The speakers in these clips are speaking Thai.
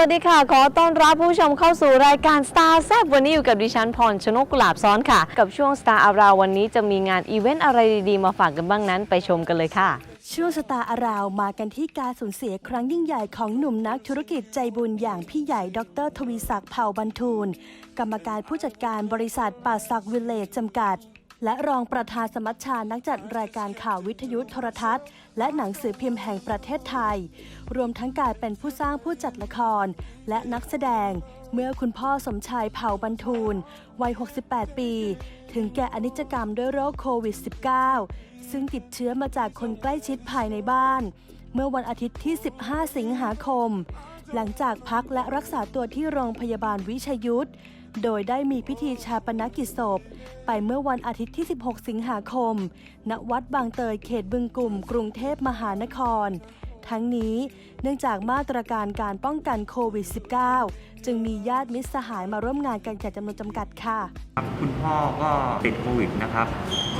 สวัสดีค่ะ ขอต้อนรับผู้ชมเข้าสู่รายการ Star แซบวันนี้อยู่กับดิฉันพรชนกกุลาบซ้อนค่ะ กับช่วง Star อาราวันนี้จะมีงานอีเวนต์อะไรดีๆ มาฝากกันบ้างนั้นไปชมกันเลยค่ะ ช่วงสตาร์อาราวมากันที่การสูญเสียครั้งยิ่งใหญ่ของหนุ่มนักธุรกิจใจบุญอย่างพี่ใหญ่ดรทวีศักดิ์เผ่าบรรทูล กรรมการผู้จัดการบริษัทป่าศักวิลเลจจำกัด และรองประธานสมัชชานักจัดรายการข่าววิทยุโทรทัศน์ และหนังสือพิมพ์แห่งประเทศไทย รวมทั้งการเป็นผู้สร้างผู้จัดละคร และนักแสดง เมื่อคุณพ่อสมชายเผ่าบรรทูล วัย 68 ปี ถึงแก่อนิจกรรมด้วยโรคโควิด -19 ซึ่งติดเชื้อมาจากคนใกล้ชิดภายในบ้าน เมื่อวันอาทิตย์ที่ 15 สิงหาคม หลังจากพักและรักษาตัวที่โรงพยาบาลวิชยุทธ โดยได้มีพิธีชาปนกิจศพ ไปเมื่อวันอาทิตย์ที่ 16 สิงหาคม ณ วัดบางเตยเขตบึงกลุ่ม กรุงเทพมหานคร ทั้งนี้เนื่องจากมาตรการการป้องกันโควิด -19 จึงมีญาติมิตรสหายมาร่วมงานกันอย่างจำนวนจำกัดค่ะ ครับคุณพ่อก็ติดโควิดนะครับ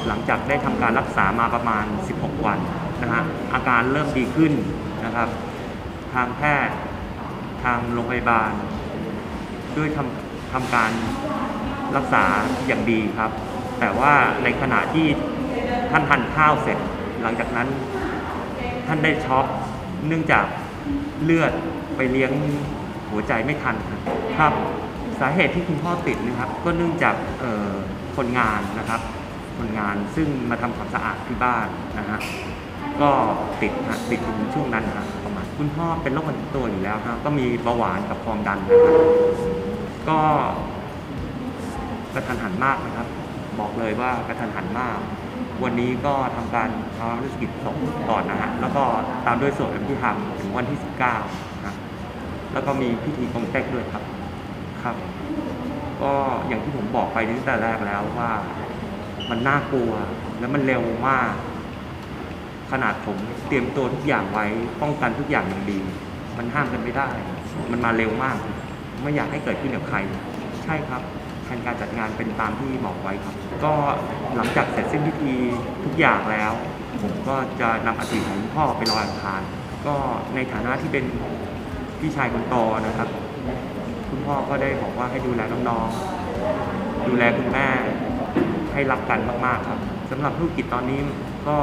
หลังจากได้ทำการรักษามาประมาณ 16 วันนะฮะ อาการเริ่มดีขึ้นนะครับ ทางแพทย์ ทางโรงพยาบาล ด้วยทำ ทำการรักษาอย่างดีครับ แต่ว่าในขณะที่ท่านทานข้าวเสร็จ หลังจากนั้นท่านได้ช็อกเนื่องจากเลือดไปเลี้ยงหัวใจไม่ทันครับ สาเหตุที่คุณพ่อติดนะครับ ก็เนื่องจากคนงานนะครับ คนงานซึ่งมาทำความสะอาดที่บ้านนะฮะก็ติดฮะติดถึงช่วงนั้นนะฮะประมาณคุณพ่อเป็นโรคประจำตัวอยู่แล้วนะก็มีเบาหวานกับความดันนะครับ ก็กระทันหันมากนะครับ บอกเลยว่ากระทันหันมาก วันนี้ก็ทำการทำธุรกิจส่งก่อนนะฮะแล้วก็ตามด้วยสวดอภิธรรมถึงวันที่ 19นะแล้วก็มีพิธีกงเต็กด้วยครับครับ ก็อย่างที่ผมบอกไปตั้งแต่แรกแล้วว่ามันน่ากลัวแล้วมันเร็วมาก ขนาดผมเตรียมตัวทุกอย่างไว้ป้องกันทุกอย่างอย่างดี มันห้ามกันไม่ได้ มันมาเร็วมาก ไม่อยากให้เกิดขึ้นกับใคร ใช่ครับแผนการจัดงานเป็นตามที่บอกไว้ครับ ก็หลังจากเสร็จสิ้นพิธีทุกอย่างแล้ว ผมก็จะนำอธิของพ่อไปลอยอังคาร ก็ในฐานะที่เป็นพี่ชายคนโตนะครับ คุณพ่อก็ได้บอกว่าให้ดูแลน้องๆดูแลคุณแม่ให้รักกันมากๆครับสำหรับธุรกิจตอนนี้ก็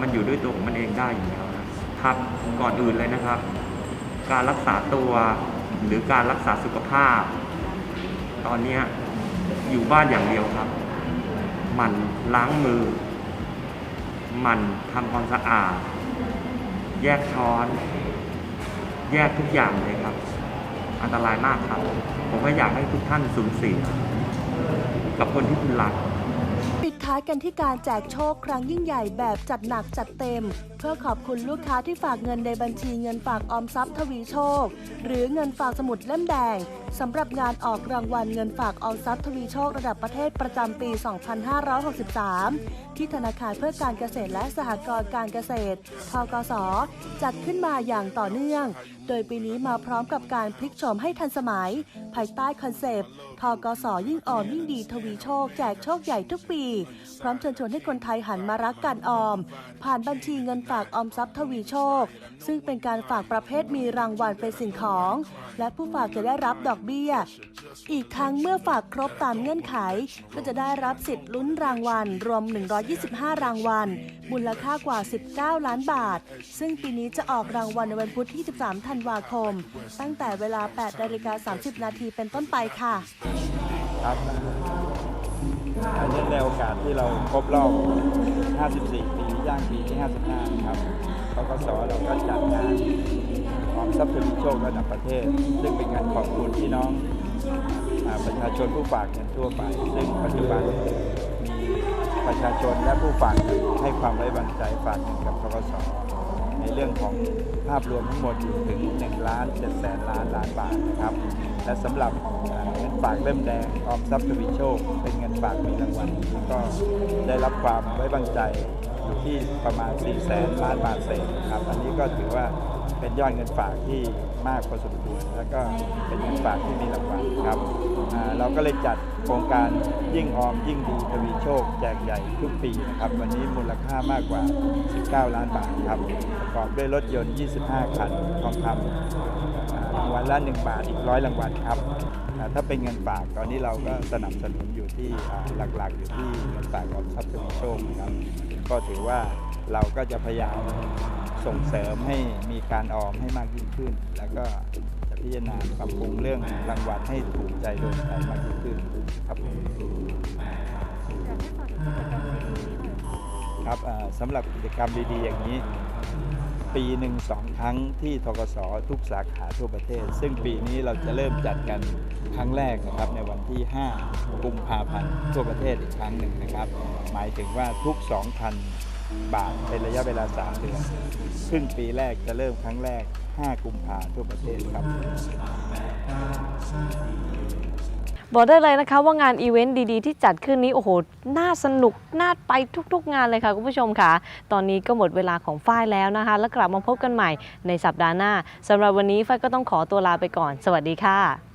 มันอยู่ด้วยตัวของมันเองได้อยู่แล้วนะครับก่อนอื่นเลยนะครับ การรักษาตัว หรือการรักษาสุขภาพ ตอนนี้อยู่บ้านอย่างเดียวครับ มันล้างมือ มันทำความสะอาด แยกช้อน แยกทุกอย่างเลยครับ อันตรายมากครับ ผมก็อยากให้ทุกท่านสูญเสียกับคนที่คุณรักปิด ท้ายกันที่การแจกโชคครั้งยิ่งใหญ่แบบจัดหนักจัดเต็ม เพื่อขอบคุณลูกค้าที่ฝากเงินในบัญชีเงินฝากออมทรัพย์ทวีโชค หรือเงินฝากสมุดเล่มแดง สำหรับงานออกรางวัลเงินฝากออมทรัพย์ทวีโชคระดับประเทศประจำปี 2563 ที่ธนาคารเพื่อการเกษตรและสหกรณ์การเกษตร ทกส จัดขึ้นมาอย่างต่อเนื่อง โดยปีนี้มาพร้อมกับการพลิกโฉมให้ทันสมัย ภายใต้คอนเซปต์ ทกส ยิ่งออมยิ่งดีทวีโชค แจกโชคใหญ่ทุกปี พร้อมเชิญชวนให้คนไทยหันมารักการออม ผ่านบัญชีเงินฝากออมทรัพย์ทวีโชค ซึ่งเป็นการฝากประเภทมีรางวัลเป็นสิ่งของ และผู้ฝากจะได้รับดอกเบี้ย อีกทั้งเมื่อฝากครบตามเงื่อนไข ก็จะได้รับสิทธิ์ลุ้นรางวัล รวม 125 รางวัล มูลค่ากว่า 19 ล้านบาท ซึ่งปีนี้จะออกรางวัลในวันพุธที่ 13 ธันวาคม ตั้งแต่เวลา 8นาฬิกา30 นาทีเป็นต้นไปค่ะครับอันนี้ในโอกาสที่เราครบรอบ 54 ปีย่างปีที่ 55 ครับกกสเราก็จัดงาน ทรัพย์สินโชคระดับประเทศ ซึ่งเป็นงานขอบคุณพี่น้องอประชาชนผู้ฝากเงินทั่วไป ซึ่งปัจจุบันมีประชาชนและผู้ฝากเงินให้ความไว้วางใจฝากเงินกับกกสในเรื่องของภาพรวมทั้งหมดอยู่ถึง1ล้าน7แสนล้านล้านบาทนะครับ และสำหรับเงินฝากเล่มแดงออมทรัพย์ทวีโชค เป็นเงินฝากมีรางวัลก็ได้รับความไว้วางใจ อยู่ที่ประมาณ4แสนล้านบาทเศษครับ อันนี้ก็ถือว่าเป็นยอดเงินฝากที่มากพอสมควรแล้วก็เป็นเงินฝากที่มีรางวัลครับเราก็เลยจัดโครงการยิ่งออมยิ่งดีทวีโชค แจกใหญ่ทุกปีนะครับ วันนี้มูลค่ามากกว่า 19 ล้านบาทครับประกอบด้วยรถยนต์ 25 คันทองคำ รางวัลละ 1 บาทอีกร้อยรางวัลครับอ่าถ้าเป็นเงินฝากตอนนี้เราก็สนับสนุนอยู่ที่อ่าหลักๆ อยู่ที่เงินฝากออมทรัพย์ทวีโชคนะครับก็ถือว่าเราก็จะพยายามส่งเสริมให้มีการออมให้มากยิ่งขึ้น แล้วก็จะพิจารณาปรับปรุงเรื่องรางวัลให้ถูกใจโดนใจมากยิ่งขึ้นครับผมครับอ่าสำหรับกิจกรรมดีๆอย่างนี้ ปีหนึ่งสองครั้งที่ทกสทุกสาขาทั่วประเทศ ซึ่งปีนี้เราจะเริ่มจัดกันครั้งแรกนะครับในวันที่ 5 กุมภาพันธ์ทั่วประเทศอีกครั้งหนึ่งนะครับ หมายถึงว่าทุก 2,000 บาทเป็นระยะเวลา 3 เดือนครึ่งปีแรกจะเริ่มครั้งแรก 5 กุมภาทั่วประเทศครับ บอกได้เลยนะคะว่างานอีเวนต์ดีๆ ที่จัดขึ้นนี้โอ้โห น่าสนุก น่าไปทุกๆ งานเลยค่ะคุณผู้ชมค่ะ ตอนนี้ก็หมดเวลาของฝ้ายแล้วนะคะ แล้วกลับมาพบกันใหม่ในสัปดาห์หน้าสำหรับวันนี้ฝ้ายก็ต้องขอตัวลาไปก่อน สวัสดีค่ะ